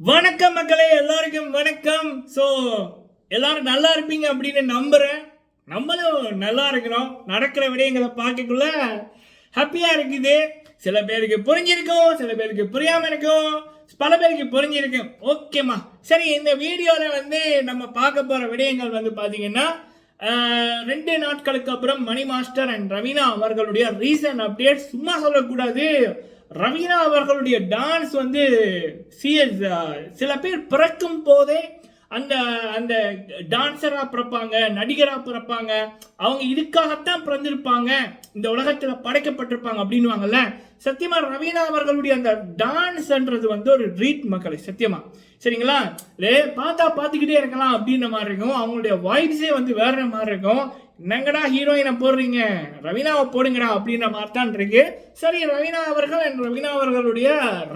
வணக்கம் மக்களே எல்லாருக்கும் வணக்கம். ஸோ எல்லாரும் நல்லா இருப்பீங்க அப்படின்னு நம்புகிறேன் நம்மளும் நல்லா இருக்கிறோம் நடக்கிற விடயங்களை பார்க்கக்குள்ள ஹாப்பியாக இருக்குது. சில பேருக்கு புரிஞ்சிருக்கும் சில பேருக்கு புரியாமல் இருக்கும். பல பேருக்கு புரிஞ்சிருக்கும் ஓகேம்மா சரி இந்த வீடியோவில் வந்து நம்ம பார்க்க போகிற விடயங்கள் வந்து பார்த்தீங்கன்னா ரெண்டு நாட்களுக்கு அப்புறம் மணி மாஸ்டர் அண்ட் ரவீனா அவர்களுடைய ரீசன் அப்டேட் சும்மா சொல்லக்கூடாது. ரவீனா அவர்களுடைய டான்ஸ் வந்து சிஎஸ் சில பேர் பிறக்கும் போதே அந்த அந்த டான்ஸராக பிறப்பாங்க நடிகராக பிறப்பாங்க. அவங்க இதுக்காகத்தான் பிறந்திருப்பாங்க. இந்த உலகத்தில் படைக்கப்பட்டிருப்பாங்க அப்படின்வாங்கல்ல சத்தியமா ரவீனா அவர்களுடைய அந்த டான்ஸ்ன்றது வந்து ஒரு ரீட் மக்களை சத்தியமா. சரிங்களா? லே பார்த்தா பார்த்துக்கிட்டே இருக்கலாம் அப்படின்ற மாதிரி இருக்கும். அவங்களுடைய வாய்ஸே வந்து வேற மாதிரி இருக்கும். என்னங்கடா ஹீரோயினை போடுறீங்க? ரவீனாவை போடுங்கடா அப்படின்ற மாதிரி தான் இருக்கு. சரி ரவீனா அவர்கள் அண்ட் ரவீனா அவர்களுடைய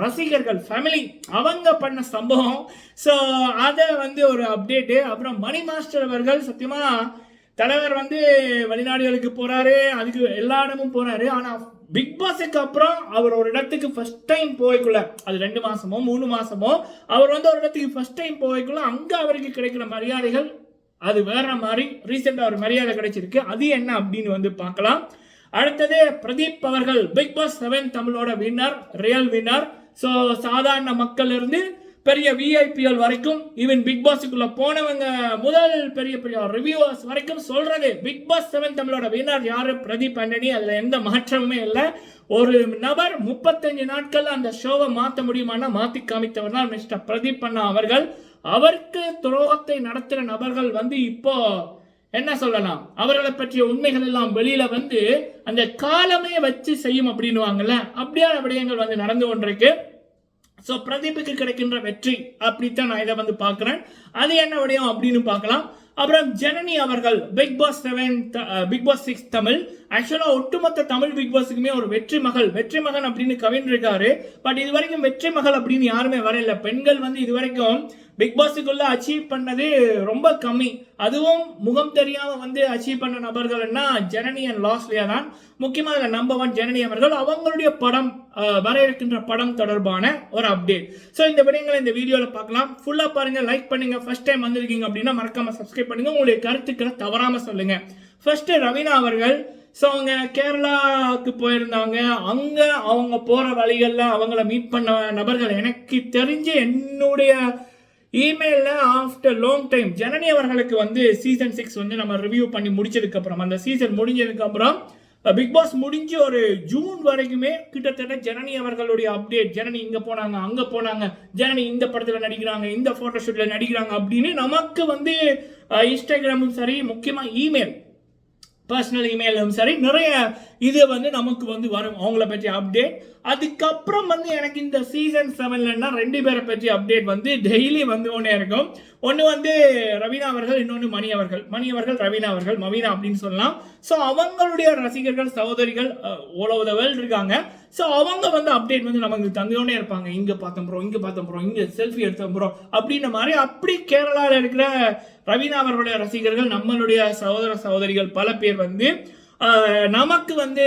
ரசிகர்கள் ஃபேமிலி அவங்க பண்ண சம்பவம். ஸோ அதை வந்து ஒரு அப்டேட்டு அப்புறம் மணி மாஸ்டர் அவர்கள் சத்தியமாக தலைவர் வந்து வெளிநாடுகளுக்கு போகிறாரு அதுக்கு எல்லா இடமும் போகிறாரு ஆனால் பிக் பாஸுக்கு அப்புறம் அவர் ஒரு இடத்துக்கு ஃபர்ஸ்ட் டைம் போய்க்குள்ள அது ரெண்டு மாசமோ மூணு மாசமோ அவர் வந்து ஒரு இடத்துக்கு ஃபர்ஸ்ட் டைம் போய்க்குள்ள அங்கே அவருக்கு கிடைக்கிற மரியாதைகள் அது வேற மாதிரி ரீசெண்டாக ஒரு மரியாதை கிடைச்சிருக்கு. அது என்ன அப்படின்னு வந்து பார்க்கலாம். அடுத்தது பிரதீப் அவர்கள் பிக் பாஸ் செவன் தமிழோட வின்னர் ரியல் வின்னர் ஸோ சாதாரண மக்கள் இருந்து பெரிய விஐபிஎல் வரைக்கும் ஈவன் பிக் பாஸுக்குள்ள போனவங்க முதல் பெரிய பெரிய ரிவ்யூவர்ஸ் வரைக்கும் சொல்றது பிக் பாஸ் செவன் தமிழோட வினர் யாரு? பிரதீப் ஆண்டனி அதுல எந்த மாற்றமுமே இல்லை. ஒரு நபர் முப்பத்தஞ்சு நாட்கள் அந்த ஷோவை மாற்ற முடியுமானா மாத்தி காமித்தவர் தான் மிஸ்டர் பிரதீப் அண்ணா அவர்கள். அவருக்கு துரோகத்தை நடத்துகிற நபர்கள் வந்து இப்போ என்ன சொல்லலாம்? அவர்களை பற்றிய உண்மைகள் எல்லாம் வெளியில வந்து அந்த காலமே வச்சு செய்யும் அப்படின்னுவாங்கல்ல? அப்படியான விடயங்கள் வந்து நடந்து கொண்டிருக்கு. ஸோ பிரதீப்புக்கு கிடைக்கின்ற வெற்றி அப்படித்தான் நான் இதை வந்து பார்க்குறேன். அது என்ன விடயம் அப்படின்னு பார்க்கலாம். அப்புறம் ஜனனி அவர்கள் Bigg Boss seven Bigg Boss six Tamil. ஆக்சுவலாக ஒட்டுமொத்த தமிழ் பிக் பாஸுக்குமே ஒரு வெற்றி மகள். வெற்றி மகன் அப்படின்னு கவின் இருக்காரு. பட் இது வரைக்கும் வெற்றி மகள் அப்படின்னு யாருமே வரையில பெண்கள் வந்து இது வரைக்கும் பிக் பாஸுக்குள்ள அச்சீவ் பண்ணது ரொம்ப கம்மி. அதுவும் முகம் தெரியாம வந்து அச்சீவ் பண்ண நபர்கள்னா ஜனனி அண்ட் லாஸ்லியா தான் முக்கியமாக நம்பர் ஒன் ஜனனி அவர்கள் அவங்களுடைய படம் வர இருக்கின்ற படம் தொடர்பான ஒரு அப்டேட் ஸோ இந்த விடயங்களை இந்த வீடியோவில் பார்க்கலாம். ஃபுல்லாக பாருங்கள் லைக் பண்ணுங்கள் ஃபர்ஸ்ட் டைம் வந்திருக்கீங்க அப்படின்னா மறக்காமல் சப்ஸ்கிரைப் பண்ணுங்க. உங்களுடைய கருத்துக்களை தவறாமல் சொல்லுங்கள் ஃபர்ஸ்ட் ரவீனா அவர்கள் ஸோ அவங்க கேரளாவுக்கு போயிருந்தாங்க. அங்கே அவங்க போகிற வழிகளில் அவங்கள மீட் பண்ண நபர்கள் எனக்கு தெரிஞ்சு என்னுடைய இமெயிலில் ஆஃப்டர் லாங் டைம் ஜனனி அவர்களுக்கு வந்து சீசன் சிக்ஸ் வந்து நம்ம ரிவ்யூ பண்ணி முடிச்சதுக்கப்புறம் அந்த சீசன் முடிஞ்சதுக்கப்புறம் பிக் பாஸ் முடிஞ்சு ஒரு ஜூன் வரைக்குமே கிட்டத்தட்ட ஜனனி அவர்களுடைய அப்டேட் ஜனனி இங்கே போனாங்க அங்கே போனாங்க ஜனனி இந்த படத்தில் நடிக்கிறாங்க இந்த ஃபோட்டோ ஷூட்டில் நடிக்கிறாங்க அப்படின்னு நமக்கு வந்து இன்ஸ்டாகிராமும் சரி முக்கியமாக இமெயில் பர்சனல் இமெயிலும் சரி நிறைய இது வந்து நமக்கு வந்து வரும். அவங்கள பற்றி அப்டேட் அதுக்கப்புறம் வந்து எனக்கு இந்த சீசன் செவன்லன்னா ரெண்டு பேரை பற்றி அப்டேட் வந்து டெய்லி வந்து ஒன்றே இருக்கும். ஒன்று வந்து ரவீனா அவர்கள் இன்னொன்று மணி அவர்கள். மணி அவர்கள் ரவீனா அவர்கள் மவீனா அப்படின்னு சொல்லலாம். ஸோ அவங்களுடைய ரசிகர்கள் சகோதரிகள் ஓலோ ஓவர் த வேர்ல்டு இருக்காங்க. ஸோ அவங்க வந்து அப்டேட் வந்து நமக்கு தந்துக்கொண்டே இருப்பாங்க. இங்கே பார்த்தோம் ப்ரோ இங்கே பார்த்தோம் ப்ரோ இங்கே செல்ஃபி எடுத்தோம் ப்ரோ அப்படின்ற மாதிரி அப்படி கேரளாவில் இருக்கிற ரவீனா அவர்களுடைய ரசிகர்கள் நம்மளுடைய சகோதர சகோதரிகள் பல பேர் வந்து நமக்கு வந்து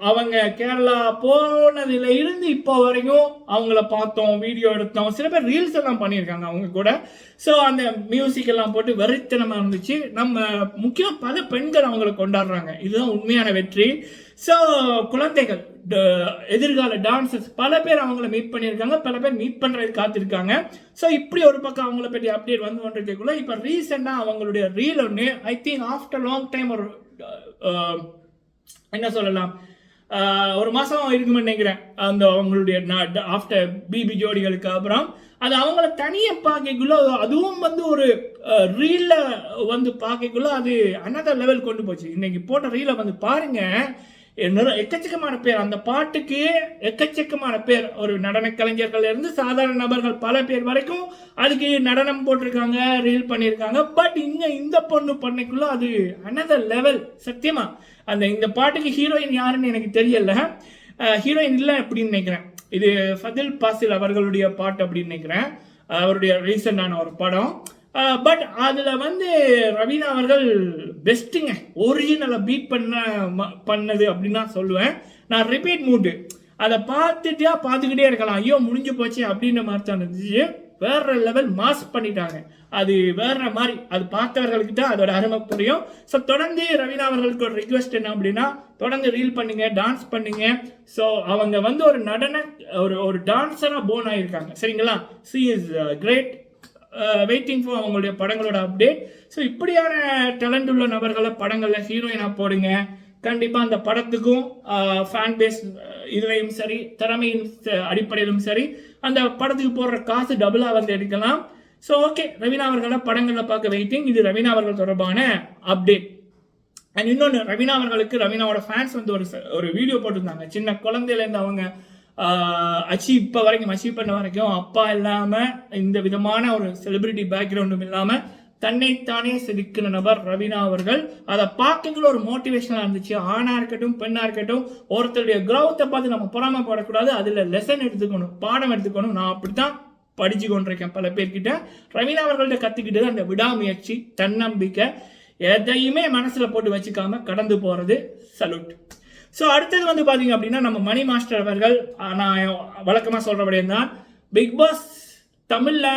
அவங்க கேரளா போனதுல இருந்து இப்போ வரைக்கும் அவங்கள பார்த்தோம் வீடியோ எடுத்தோம். சில பேர் ரீல்ஸ் எல்லாம் பண்ணியிருக்காங்க அவங்க கூட. ஸோ அந்த மியூசிக் எல்லாம் போட்டு வெறித்தனமாக இருந்துச்சு. நம்ம முக்கியம் பல பெண்கள் அவங்கள கொண்டாடுறாங்க. இதுதான் உண்மையான வெற்றி. ஸோ குழந்தைகள் ட- எதிர்கால டான்சர்ஸ் பல பேர் அவங்கள மீட் பண்ணியிருக்காங்க. பல பேர் மீட் பண்ணுறது காத்திருக்காங்க. ஸோ இப்படி ஒரு பக்கம் அவங்கள பற்றி அப்டேட் வந்து கொண்டிருக்கக்குள்ள இப்போ ரீசெண்டாக அவங்களுடைய ரீல் ஒன்று I think after long time ஒரு Um, என்ன சொல்லலாம்? Uh, ஒரு மாதம் இருக்குன்னு நினைக்கிறேன். அந்த அவங்களுடைய ஆஃப்டர் பிபி ஜோடிகளுக்கு அப்புறம். அது அவங்கள தனியாக பார்க்கக்குள்ள அதுவும் வந்து ஒரு uh, ரீலில் வந்து பார்க்கக்குள்ள அது அனதர் லெவல் கொண்டு போச்சு. இன்னைக்கு போட்ட ரீலை வந்து பாருங்கள் எக்கச்சக்கமான பேர். அந்த பாட்டுக்கு எக்கச்சக்கமான பேர். ஒரு நடன கலைஞர்கள் இருந்து சாதாரண நபர்கள் பல பேர் வரைக்கும் அதுக்கு நடனம் போட்டிருக்காங்க ரீல் பண்ணியிருக்காங்க. பட் இங்கே இந்த பொண்ணு பண்ணைக்குள்ள அது அனதர் லெவல் சத்தியமா? அந்த இந்த பாட்டுக்கு ஹீரோயின் யாருன்னு எனக்கு தெரியல. ஹீரோயின் இல்லை அப்படின்னு நினைக்கிறேன். இது ஃபதில் பாசில் அவர்களுடைய பாட்டு அப்படின்னு நினைக்கிறேன். அவருடைய ரீசெண்டான ஒரு படம். பட் அதில் வந்து ரவீனா அவர்கள் பெஸ்ட்டுங்க ஒரிஜினலை பீட் பண்ண ம- பண்ணது அப்படின்னு தான் சொல்லுவேன். நான் ரிப்பீட் மூட்டு அதை பார்த்துட்டா பார்த்துக்கிட்டே இருக்கலாம். ஐயோ முடிஞ்சு போச்சு அப்படின்ற மாதிரி தான் இருந்துச்சு. வேற லெவல் மாஸ் பண்ணிட்டாங்க. அது வேற மாதிரி. அது பார்த்தவர்களுக்கு தான் அதோட அருமை புரியும். ஸோ தொடர்ந்து ரவீனா அவர்களுக்கு ஒரு ரிக்வெஸ்ட் என்ன அப்படின்னா தொடர்ந்து ரீல் பண்ணுங்க டான்ஸ் பண்ணுங்க. ஸோ அவங்க வந்து ஒரு நடன ஒரு ஒரு டான்ஸராக போன் ஆகியிருக்காங்க சரிங்களா? She is great waiting for அவங்களுடைய படங்களோட அப்டேட் ஸோ இப்படியான டேலண்ட் உள்ள நபர்களை படங்களில் ஹீரோயினாக போடுங்க. கண்டிப்பாக அந்த படத்துக்கும் ஃபேன் பேஸ் இதுலையும் சரி திறமையின் அடிப்படையிலும் சரி அந்த படத்துக்கு போடுற காசு டபுளாக வந்து எடுக்கலாம். ஸோ ஓகே ரவீனா அவர்களை படங்களில் பார்க்க வெயிட்டிங் இது ரவீனா அவர்கள் தொடர்பான அப்டேட் அண்ட் இன்னொன்று ரவீனா அவர்களுக்கு ரவீனாவோட ஃபேன்ஸ் வந்து ஒரு ஒரு வீடியோ போட்டிருந்தாங்க. சின்ன குழந்தையிலேருந்து அவங்க அச்சீவ் இப்போ வரைக்கும் அச்சீவ் பண்ண வரைக்கும் அப்பா இல்லாமல் இந்த விதமான ஒரு செலிபிரிட்டி பேக்ரவுண்டும் இல்லாமல் தன்னைத்தானே செதுக்கின நபர் ரவீனா அவர்கள். அதை பார்க்கக்குள்ள ஒரு மோட்டிவேஷனாக இருந்துச்சு. ஆணாக இருக்கட்டும் பெண்ணாக இருக்கட்டும் ஒருத்தருடைய க்ரௌத்தை பார்த்து நம்ம பொறாமப்படக்கூடாது அதில் லெசன் எடுத்துக்கணும் பாடம் எடுத்துக்கணும். நான் அப்படி தான் படிச்சு கொண்டிருக்கேன் பல பேர்கிட்ட. ரவீனா அவர்கள்ட்ட கற்றுக்கிட்டது அந்த விடாமுயற்சி தன்னம்பிக்கை எதையுமே மனசில் போட்டு வச்சுக்காம கடந்து போகிறது சல்யூட் ஸோ அடுத்தது வந்து பார்த்தீங்க அப்படின்னா நம்ம மணி மாஸ்டர் அவர்கள் நான் வழக்கமாக சொல்கிறபடியே தான் பிக் பாஸ் தமிழில்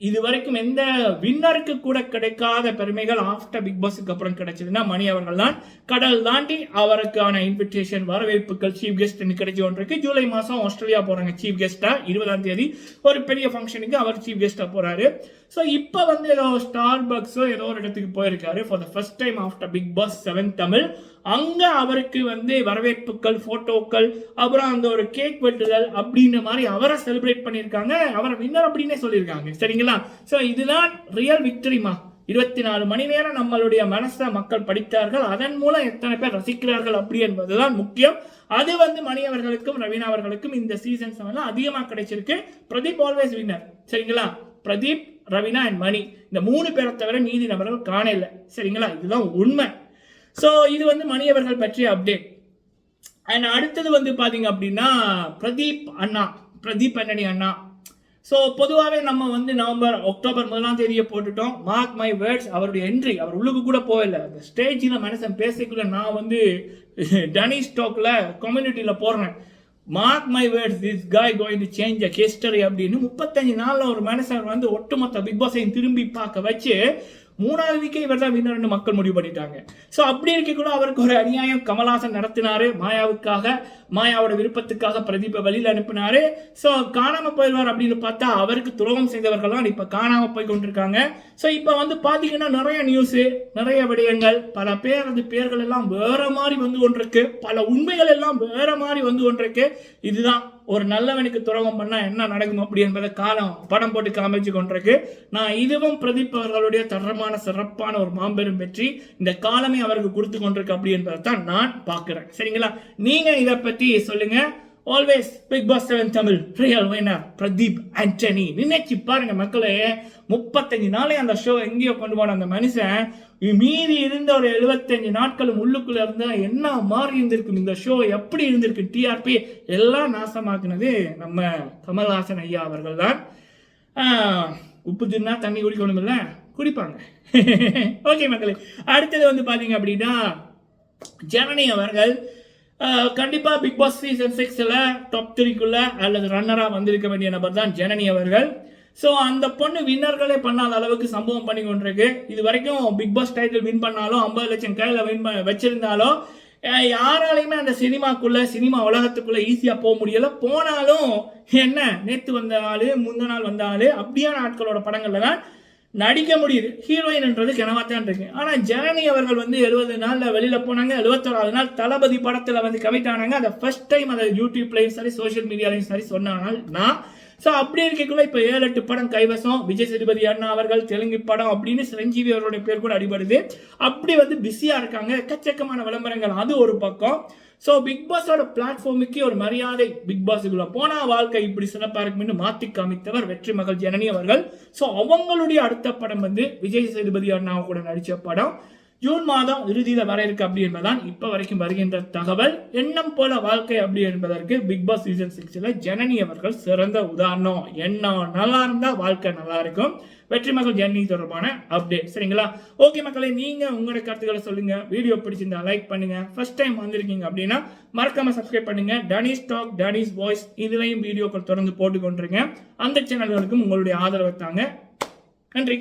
இது வரைக்கும் எந்த வின்னருக்கு கூட கிடைக்காத பெருமைகள் ஆஃப்டர் பிக் பாஸுக்கு அப்புறம் கிடைச்சதுன்னா மணி அவர்கள் தான் கடல் தாண்டி அவருக்கான இன்விடேஷன் வரவேற்புகள் சீஃப் கெஸ்ட் கிடைச்சி ஒன்றிருக்கு ஜூலை மாதம் ஆஸ்திரேலியா போகிறாங்க சீஃப் கெஸ்ட்டாக இருபதாம் தேதி ஒரு பெரிய ஃபங்க்ஷனுக்கு அவர் சீஃப் கெஸ்ட்டாக போகிறாரு ஸோ இப்போ வந்து ஏதோ ஸ்டார் பக்ஸோ ஏதோ ஒரு இடத்துக்கு போயிருக்காரு for the first time after Bigg Boss seven Tamil அங்கே அவருக்கு வந்து வரவேற்புகள் ஃபோட்டோக்கள் அப்புறம் அந்த ஒரு கேக் வெட்டுதல் அப்படின்ற மாதிரி அவரை செலிப்ரேட் பண்ணியிருக்காங்க. அவரை வின்னர் அப்படின்னே சொல்லியிருக்காங்க. சரிங்களா? ஸோ இதுதான் ரியல் விக்டரிமா இருபத்தி நாலு மணி நேரம் நம்மளுடைய மனசை மக்கள் படித்தார்கள். அதன் மூலம் எத்தனை பேர் ரசிக்கிறார்கள் அப்படி என்பதுதான் முக்கியம். அது வந்து மணி அவர்களுக்கும் ரவீனா அவர்களுக்கும் இந்த சீசன் செவன்ல அதிகமாக கிடைச்சிருக்கு. பிரதீப் ஆல்வேஸ் வின்னர் சரிங்களா? பிரதீப் ரவீனா அண்ட் மணி. இந்த மூணு பேரை தவிர மீதி நபர்கள் காண இல்லை சரிங்களா? இதுதான் உண்மை. ஸோ இது வந்து மணி அவர்கள் பற்றிய அப்டேட் அண்ட் அடுத்தது வந்து பார்த்தீங்க அப்படின்னா பிரதீப் அண்ணா. பிரதீப் அண்ணனி அண்ணா. ஸோ பொதுவாகவே நம்ம வந்து நவம்பர் அக்டோபர் முதலாம் தேதியை போட்டுட்டோம். மார்க் மை வேர்ட்ஸ் அவருடைய என்ட்ரி அவர் உள்ளுக்கு கூட போகல. அந்த ஸ்டேஜில் மனுஷன் பேசிக்குள்ள நான் வந்து டனி ஸ்டோக்கில் கம்யூனிட்டியில் போடுறேன் mark my words this guy going to change a history அப்படின்னு முப்பத்தஞ்சு நாளில் ஒரு மனுஷன் வந்து ஒட்டுமொத்த பிக் பாஸையும் திரும்பி பார்க்க வச்சு மூணாவது வீக்கே இவர் தான் வின்னர்னு மக்கள் முடிவு பண்ணிட்டாங்க. ஸோ அப்படி இருக்கக்குள்ள அவருக்கு ஒரு அநியாயம் கமலாசன் நடத்தினாரு. மாயாவுக்காக மாயாவோட விருப்பத்துக்காக பிரதீபை வழியில் அனுப்பினாரு. ஸோ காணாமல் போயிடுவார் அப்படின்னு பார்த்தா அவருக்கு துரோகம் செய்தவர்கள் தான் இப்போ காணாமல் போய் கொண்டிருக்காங்க. ஸோ இப்போ வந்து பார்த்தீங்கன்னா நிறைய நியூஸு நிறைய விடயங்கள் பல பேரது பேர்கள் எல்லாம் வேற மாதிரி வந்து கொண்டிருக்கு. பல உண்மைகள் எல்லாம் வேற மாதிரி வந்து கொண்டிருக்கு. இதுதான் ஒரு நல்லவனுக்கு துரோகம் பண்ணால் என்ன நடக்கும் அப்படி என்பதை காலம் படம் போட்டு காமிச்சு கொண்டிருக்கு. நான் இதுவும் பிரதீப் அவர்களுடைய தரமான சிறப்பான ஒரு மாபெரும் வெற்றி இந்த காலமே அவருக்கு கொடுத்து கொண்டிருக்கு அப்படி என்பதை தான் நான் பார்க்குறேன். சரிங்களா? நீங்க இதை பத்தி சொல்லுங்க. Always Bigg Boss seven Tamil real winner Pradeep Antony நினைச்சு பாருங்க மக்களே முப்பத்தஞ்சு நாளே அந்த ஷோ எங்கேயோ கொண்டு போன அந்த மனுஷன் மீறி இருந்த ஒரு எழுபத்தஞ்சு நாட்களும் உள்ளுக்குள்ள இருந்தா என்ன மாறி இருந்திருக்கும் இந்த ஷோ எப்படி இருந்திருக்கு டிஆர்பி எல்லாம் நாசமாக்குனது நம்ம கமல்ஹாசன் ஐயா அவர்கள் தான். உப்பு தின்னா தண்ணி குடிக்கணுமதில்ல குடிப்பாங்க. ஓகே மக்களே அடுத்தது வந்து பார்த்தீங்க அப்படின்னா ஜனனி அவர்கள் கண்டிப்பாக பிக் பாஸ் சீசன் சிக்ஸில் டாப் த்ரீக்குள்ள அல்லது ரன்னராக வந்திருக்க வேண்டிய நபர் தான் ஜனனி அவர்கள். ஸோ அந்த பொண்ணு வின்னர்களே பண்ணாத அளவுக்கு சம்பவம் பண்ணி கொண்டிருக்கு. இது வரைக்கும் பிக் பாஸ் டைட்டில் வின் பண்ணாலும் ஐம்பது லட்சம் கையில் வின் பண்ண வச்சிருந்தாலும் யாராலையுமே அந்த சினிமாக்குள்ள சினிமா உலகத்துக்குள்ள ஈஸியாக போக முடியல. போனாலும் என்ன நேற்று வந்த ஆள் முந்த நாள் வந்த ஆள் அப்படியான ஆட்களோட படங்கள்ல தான் நடிக்க முடியுது. ஹீரோயின்ன்றது தான் இருக்கு. ஆனால் ஜனனி அவர்கள் வந்து எழுபது நாளில் வெளியில் போனாங்க. எழுபத்தோராவது நாள் தளபதி படத்தில் வந்து கமிட் ஆனாங்க. அதை ஃபர்ஸ்ட் டைம் அதை யூடியூப்லையும் சரி சோஷியல் மீடியாலையும் சரி சொன்னால் நான் ஸோ அப்படி இருக்கக்குள்ள இப்போ ஏழு எட்டு படம் கைவசம். விஜய் சேதுபதி அண்ணா அவர்கள் தெலுங்கு படம் அப்படின்னு சிரஞ்சீவி அவருடைய பேர் கூட அடிபடுது. அப்படி வந்து பிஸியாக இருக்காங்க. எக்கச்சக்கமான விளம்பரங்கள். அது ஒரு பக்கம். ஸோ பிக் பாஸோட பிளாட்ஃபார்முக்கே ஒரு மரியாதை பிக் பாஸுக்குள்ள போனா வாழ்க்கை இப்படி சிறப்பாக இருக்கும்னு மாத்தி காமித்தவர் வெற்றி மகள் ஜனனி அவர்கள். ஸோ அவங்களுடைய அடுத்த படம் வந்து விஜய் சேதுபதி அண்ணா கூட நடித்த படம். ஜூன் மாதம் இறுதியில் வர இருக்கு அப்படி என்பதுதான் இப்போ வரைக்கும் வருகின்ற தகவல் எண்ணம் போல வாழ்க்கை அப்படி என்பதற்கு பிக் பாஸ் சீசன் சிக்ஸில் ஜனனி அவர்கள் சிறந்த உதாரணம். எண்ணம் நல்லா இருந்தால் வாழ்க்கை நல்லா இருக்கும். வெற்றி மகள் ஜெர்னி தொடர்பான அப்டேட் சரிங்களா? ஓகே மக்களே நீங்க உங்களோட கருத்துக்களை சொல்லுங்க. வீடியோ பிடிச்சிருந்தா லைக் பண்ணுங்க. ஃபர்ஸ்ட் டைம் வந்திருக்கீங்க அப்படின்னா மறக்காம சப்ஸ்கிரைப் பண்ணுங்க. டனிஸ் டாக் டனிஸ் வாய்ஸ் இதுலையும் வீடியோக்கள் தொடர்ந்து போட்டு கொண்டிருங்க அந்த சேனல்களுக்கும் உங்களுடைய ஆதரவை தாங்க. நன்றி.